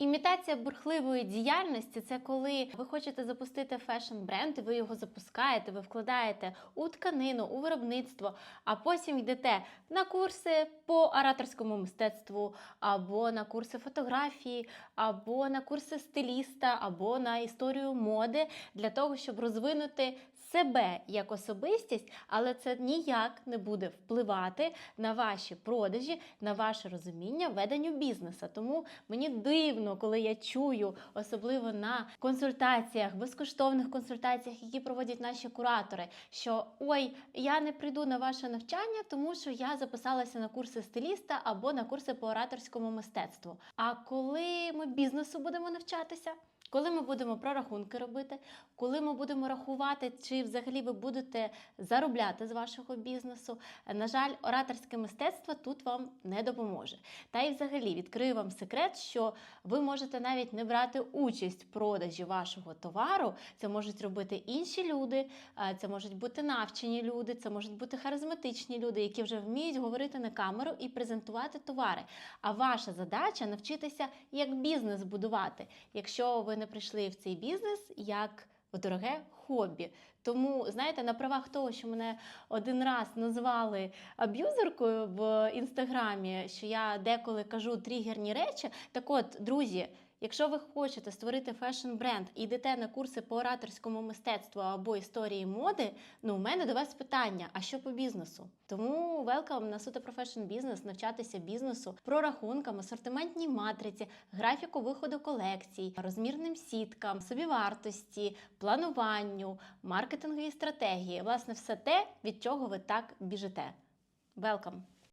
Імітація бурхливої діяльності це коли ви хочете запустити фешн-бренд, ви його запускаєте, ви вкладаєте у тканину, у виробництво, а потім йдете на курси по ораторському мистецтву, або на курси фотографії, або на курси стиліста, або на історію моди для того, щоб розвинути себе як особистість, але це ніяк не буде впливати на ваші продажі, на ваше розуміння веденню бізнесу. Тому мені дивно, коли я чую, особливо на консультаціях, безкоштовних консультаціях, які проводять наші куратори, що ой, я не прийду на ваше навчання, тому що я записалася на курси стиліста або на курси по ораторському мистецтву. А коли ми бізнесу будемо навчатися? Коли ми будемо прорахунки робити, коли ми будемо рахувати, чи взагалі ви будете заробляти з вашого бізнесу, на жаль, ораторське мистецтво тут вам не допоможе. Та й взагалі відкрию вам секрет, що ви можете навіть не брати участь в продажі вашого товару. Це можуть робити інші люди, це можуть бути навчені люди, це можуть бути харизматичні люди, які вже вміють говорити на камеру і презентувати товари. А ваша задача навчитися, як бізнес будувати. Якщо ви не прийшли в цей бізнес як в дороге хобі. Тому, знаєте, на правах того, що мене один раз назвали аб'юзеркою в інстаграмі, що я деколи кажу тригерні речі. Так от, друзі. Якщо ви хочете створити фешн-бренд і йдете на курси по ораторському мистецтву або історії моди, ну у мене до вас питання: а що по бізнесу? Тому велкам на суто про фешн бізнес, навчатися бізнесу, прорахункам, асортиментній матриці, графіку виходу колекцій, розмірним сіткам, собівартості, плануванню, маркетинговій стратегії. Власне, все те, від чого ви так біжите. Welcome!